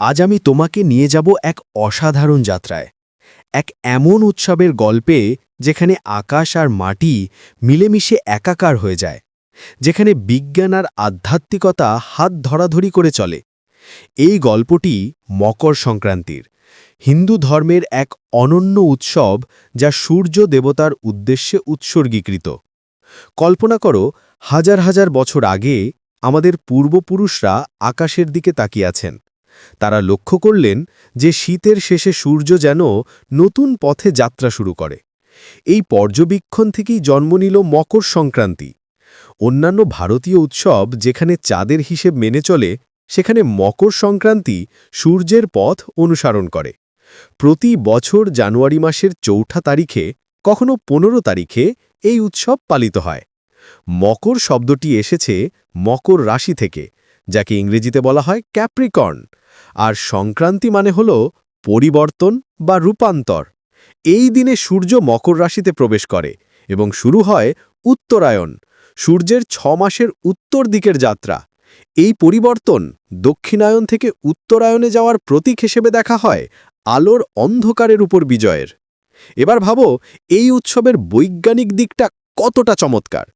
আজ আমি তোমাকে নিয়ে যাব এক অসাধারণ যাত্রায়, এক এমন উৎসবের গল্পে যেখানে আকাশ আর মাটি মিলেমিশে একাকার হয়ে যায়, যেখানে বিজ্ঞান আর আধ্যাত্মিকতা হাত ধরাধরি করে চলে। এই গল্পটি মকর সংক্রান্তির, হিন্দু ধর্মের এক অনন্য উৎসব যা সূর্য দেবতার উদ্দেশ্যে উৎসর্গীকৃত। কল্পনা করো, হাজার হাজার বছর আগে আমাদের পূর্বপুরুষরা আকাশের দিকে তাকিয়ে আছেন। তারা লক্ষ্য করলেন যে শীতের শেষে সূর্য যেন নতুন পথে যাত্রা শুরু করে। এই পর্যবেক্ষণ থেকেই জন্ম নিল মকর সংক্রান্তি। অন্যান্য ভারতীয় উৎসব যেখানে চাঁদের হিসেব মেনে চলে, সেখানে মকর সংক্রান্তি সূর্যের পথ অনুসরণ করে। প্রতি বছর জানুয়ারি মাসের চৌঠা তারিখে, কখনো পনেরো তারিখে এই উৎসব পালিত হয়। মকর শব্দটি এসেছে মকর রাশি থেকে যাকে ইংরেজিতে বলা হয় ক্যাপ্রিকর্ন, আর সংক্রান্তি মানে হল পরিবর্তন বা রূপান্তর। এই দিনে সূর্য মকর রাশিতে প্রবেশ করে এবং শুরু হয় উত্তরায়ণ, সূর্যের ছ মাসের উত্তর দিকের যাত্রা। এই পরিবর্তন দক্ষিণায়ন থেকে উত্তরায়ণে যাওয়ার প্রতীক হিসেবে দেখা হয় আলোর অন্ধকারের উপর বিজয়ের। এবার ভাবো, এই উৎসবের বৈজ্ঞানিক দিকটা কতটা চমৎকার।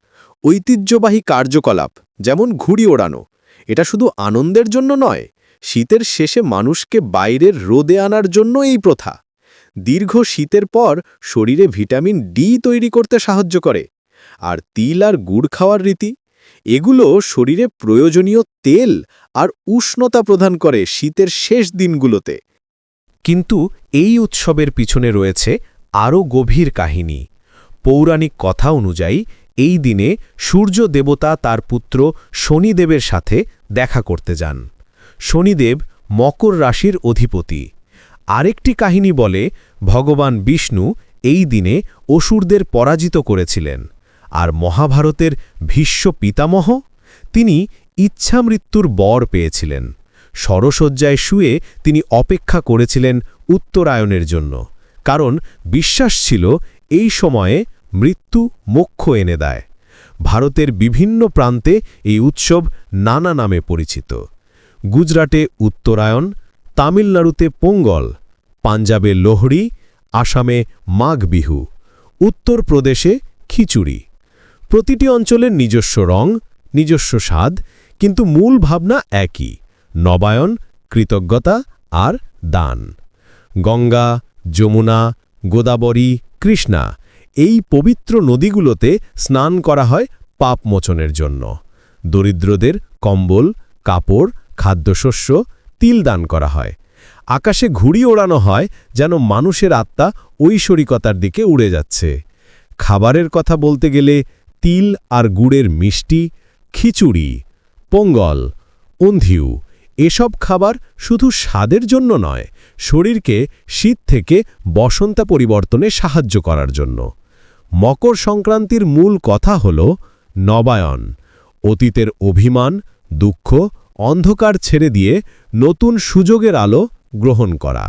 ঐতিহ্যবাহী কার্যকলাপ, যেমন ঘুড়ি ওড়ানো এটা শুধু আনন্দের জন্য নয়, শীতের শেষে মানুষকে বাইরের রোদে আনার জন্য এই প্রথা। দীর্ঘ শীতের পর শরীরে ভিটামিন ডি তৈরি করতে সাহায্য করে, আর তিল আর গুড় খাওয়ার রীতি, এগুলো শরীরে প্রয়োজনীয় তেল আর উষ্ণতা প্রদান করে শীতের শেষ দিনগুলোতে। কিন্তু এই উৎসবের পিছনে রয়েছে আরও গভীর কাহিনী। পৌরাণিক কথা অনুযায়ী এই দিনে সূর্য দেবতা তার পুত্র শনিদেবের সাথে দেখা করতে যান। শনিদেব মকর রাশির অধিপতি। আরেকটি কাহিনী বলে, ভগবান বিষ্ণু এই দিনে অসুরদের পরাজিত করেছিলেন। আর মহাভারতের ভীষ্ম পিতামহ? তিনি ইচ্ছামৃত্যুর বর পেয়েছিলেন। সরসজ্জায় শুয়ে তিনি অপেক্ষা করেছিলেন উত্তরায়ণের জন্য। কারণ বিশ্বাস ছিল এই সময়ে মৃত্যু মোক্ষ এনে দেয়। ভারতের বিভিন্ন প্রান্তে এই উৎসব নানা নামে পরিচিত। গুজরাটে উত্তরায়ণ, তামিলনাড়ুতে পোঙ্গল, পাঞ্জাবে লোহড়ি, আসামে মাঘ বিহু উত্তরপ্রদেশে খিচুড়ি। প্রতিটি অঞ্চলের নিজস্ব রং, নিজস্ব স্বাদ, কিন্তু মূল ভাবনা একই, নবায়ন, কৃতজ্ঞতা আর দান। গঙ্গা, যমুনা, গোদাবরী, কৃষ্ণা এই পবিত্র নদীগুলোতে স্নান করা হয় পাপ মোচনের জন্য। দরিদ্রদের কম্বল, কাপড়, খাদ্যশস্য, তিল দান করা হয়। আকাশে ঘুড়ি ওড়ানো হয় যেন মানুষের আত্মা ঐশ্বরিকতার দিকে উড়ে যাচ্ছে। খাবারের কথা বলতে গেলে তিল আর গুড়ের মিষ্টি, খিচুড়ি, পোঙ্গল, অন্ধিউ এসব খাবার শুধু স্বাদের জন্য নয়, শরীরকে শীত থেকে বসন্তা পরিবর্তনে সাহায্য করার জন্য। মকর সংক্রান্তির মূল কথা হল নবায়ন। অতীতের অভিমান, দুঃখ, অন্ধকার ছেড়ে দিয়ে নতুন সুযোগের আলো গ্রহণ করা।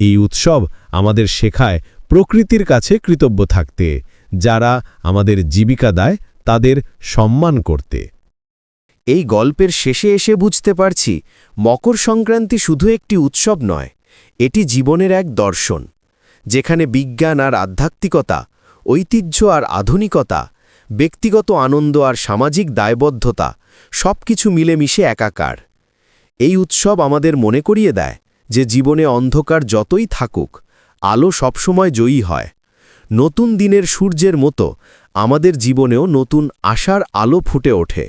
এই উৎসব আমাদের শেখায় প্রকৃতির কাছে কৃতজ্ঞ থাকতে, যারা আমাদের জীবিকা দেয় তাদের সম্মান করতে। এই গল্পের শেষে এসে বুঝতে পারছি, মকর সংক্রান্তি শুধু একটি উৎসব নয়, এটি জীবনের এক দর্শন, যেখানে বিজ্ঞান আর আধ্যাত্মিকতা, ঐতিহ্য আর আধুনিকতা, ব্যক্তিগত আনন্দ আর সামাজিক দায়বদ্ধতা সব কিছু মিলেমিশে একাকার। এই উৎসব আমাদের মনে করিয়ে দেয় যে জীবনে অন্ধকার যতই থাকুক, আলো সবসময় জয়ী হয়। নতুন দিনের সূর্যের মতো আমাদের জীবনেও নতুন আশার আলো ফুটে ওঠে।